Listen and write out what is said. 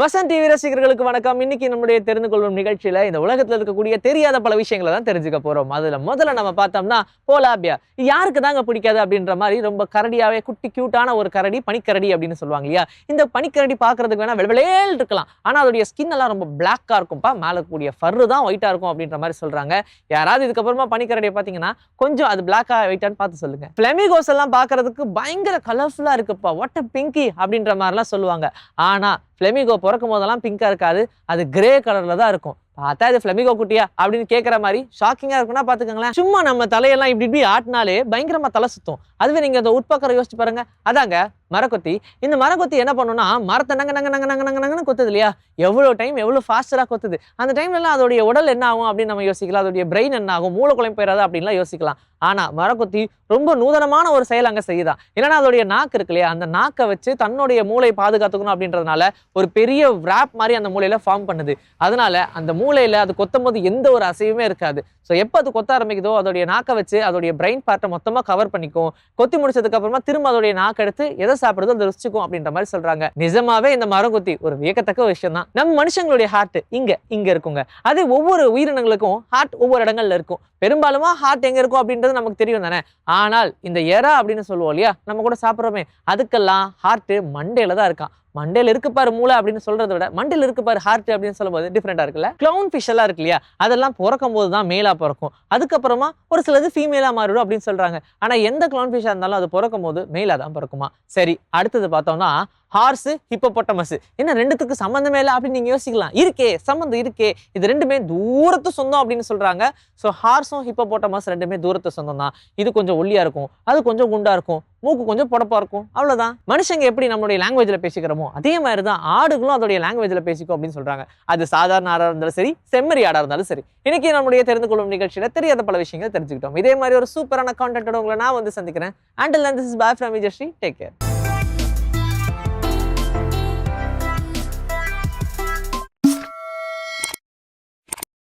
Vasanth TV ரசிகர்களுக்கு வணக்கம். இன்னைக்கு நம்முடைய தெரிந்து கொள்ளும் நிகழ்ச்சியில இந்த உலகத்துல இருக்கக்கூடிய தெரியாத பல விஷயங்களை தான் தெரிஞ்சுக்க போறோம். அதுல முதல்ல நம்ம பார்த்தோம்னா போலாபியா. யாருக்கு தாங்க பிடிக்காது அப்படின்ற மாதிரி ரொம்ப கரடியாவே குட்டி கியூட்டான ஒரு கரடி பனிக்கரடி அப்படின்னு சொல்லுவாங்க இல்லையா? இந்த பனிக்கரடி பாக்குறதுக்கு வேணா வெளவெளேல் இருக்கலாம். ஆனா அதோடைய ஸ்கின் எல்லாம் ரொம்ப பிளாக்கா இருக்கும்பா. மேல இருக்கக்கூடிய ஃபர்ரு தான் ஒயிட்டா இருக்கும் அப்படின்ற மாதிரி சொல்றாங்க. யாராவது இதுக்கப்புறமா பனிக்கரடியை பார்த்தீங்கன்னா கொஞ்சம் அது பிளாக்கா ஒயிட்டான்னு பார்த்து சொல்லுங்க. பிளமிகோஸ் எல்லாம் பாக்குறதுக்கு பயங்கர கலர்ஃபுல்லா இருக்குப்பா. வாட் பிங்கி அப்படின்ற மாதிரிலாம் சொல்லுவாங்க. ஆனா ஃப்ளெமிகோ பிறக்கும் போதெல்லாம் பிங்காக இருக்காது. அது கிரே கலரில் தான் இருக்கும். பார்த்தா இது ஃப்ளெமிகோ குட்டியா அப்படின்னு கேட்குற மாதிரி ஷாக்கிங்காக இருக்குன்னா பார்த்துக்கோங்களேன். சும்மா நம்ம தலையெல்லாம் இப்படி இப்படி ஆட்டினாலே பயங்கரமாக தலை சுத்தும். அதுவே நீங்கள் அந்த உட்பக்கரை யோசிச்சு பாருங்க. அதாங்க மரக்கொத்தி. இந்த மரக்கொத்தி என்ன பண்ணுன்னா மரத்தை நங்க நங்க நங்க நங்க நங்க நங்கன்னு கொத்துது இல்லையா? எவ்வளோ டைம் எவ்வளோ ஃபாஸ்டராக கொத்துது. அந்த டைம்லலாம் அதோடைய உடல் என்ன ஆகும் அப்படின்னு நம்ம யோசிக்கலாம். அதோடைய பிரெயின் என்ன ஆகும் மூளை குழம்பு போயிடாது அப்படின்லாம் யோசிக்கலாம். ஆனால் மரக்கொத்தி ரொம்ப நூதனமான ஒரு செயல் அங்கே செய்யுதான் ஏன்னா அதோடைய நாக்கு இருக்கு இல்லையா? அந்த நாக்கை வச்சு தன்னுடைய மூளை பாதுகாத்துக்கணும் அப்படின்றதுனால ஒரு பெரிய ரேப் மாதிரி அந்த மூளையில் ஃபார்ம் பண்ணுது. அதனால அந்த மூளையில் அது கொத்தும் போது எந்த ஒரு அசைவுமே இருக்காது. ஸோ எப்போ அது கொத்த ஆரம்பிக்குதோ அதோடைய நாக்கை வச்சு அதோடைய பிரெயின் பார்ட்டை மொத்தமாக கவர் பண்ணிக்கும். கொத்தி முடிச்சதுக்கு அப்புறமா திரும்ப அதோடைய நாக்கு எடுத்து எதை சாப்பிடுதோ அந்த ருசிச்சுக்கும் அப்படின்ற மாதிரி சொல்றாங்க. நிஜமாவே இந்த மரம் கொத்தி ஒரு வியக்கத்தக்க விஷயம் தான் நம்ம மனுஷங்களுடைய ஹார்ட் இங்க இங்க இருக்குங்க. அது ஒவ்வொரு உயிரினங்களுக்கும் ஹார்ட் ஒவ்வொரு இடங்கள்ல இருக்கும். பெரும்பாலுமா ஹார்ட் எங்க இருக்கும் அப்படின்றது நமக்கு தெரியும் தானே. ஆனால் இந்த எரா அப்படின்னு சொல்லுவோம் இல்லையா? நம்ம கூட சாப்பிட்றோமே. அதுக்கெல்லாம் ஹார்ட் மண்டையில தான் இருக்கான் மண்டையில இருக்கு பாரு மூளை அப்படின்னு சொல்றதை விட மண்டையில் இருக்கு பாரு ஹார்ட் அப்படின்னு சொல்லும்போது டிஃப்ரெண்டா இருக்குல்ல? கிளவுன் ஃபிஷ் எல்லாம் இருக்கு இல்லையா? அதெல்லாம் பிறக்கும் போது தான் மேலா பிறக்கும். அதுக்கப்புறமா ஒரு சிலது ஃபீமேலா மாறிடும் அப்படின்னு சொல்றாங்க. ஆனா எந்த கிளவுன் ஃபிஷ்ஷா இருந்தாலும் அது பிறக்கும் போது மேலா தான் பிறக்குமா? சரி அடுத்தது பார்த்தோம்னா ஹார்ஸ் ஹிப்போபொட்டமஸ் என்ன ரெண்டுத்துக்கு சம்மந்தமே இல்லை அப்படின்னு நீங்கள் யோசிக்கலாம். இருக்கே சம்மந்தம் இருக்கே. இது ரெண்டுமே தூரத்து சொந்தம் அப்படின்னு சொல்கிறாங்க ஸோ ஹார்ஸும் ஹிப்போபொட்டமஸ் ரெண்டுமே தூரத்து சொந்தம் தான். இது கொஞ்சம் ஒல்லியாக இருக்கும். அது கொஞ்சம் குண்டாக இருக்கும். மூக்கு கொஞ்சம் புடப்பா இருக்கும். அவ்வளோதான் மனுஷங்க எப்படி நம்மளுடைய லாங்குவேஜில் பேசிக்கிறோமோ அதே மாதிரி தான் ஆடுகளும் அதோடைய லாங்குவேஜில் பேசிக்கும் அப்படின்னு சொல்கிறாங்க அது சாதாரண ஆடாக இருந்தாலும் சரி செம்மறி ஆடாக இருந்தாலும் சரி. இன்றைக்கி நம்முடைய தெரிந்து கொள்ளும் நிகழ்ச்சியில் தெரியாத பல விஷயங்களை தெரிஞ்சுக்கிட்டோம். இதே மாதிரி ஒரு சூப்பரான கான்டென்ட்டோட உங்களை நான் வந்து சந்திக்கிறேன். Until this is bye from Vijayasri take care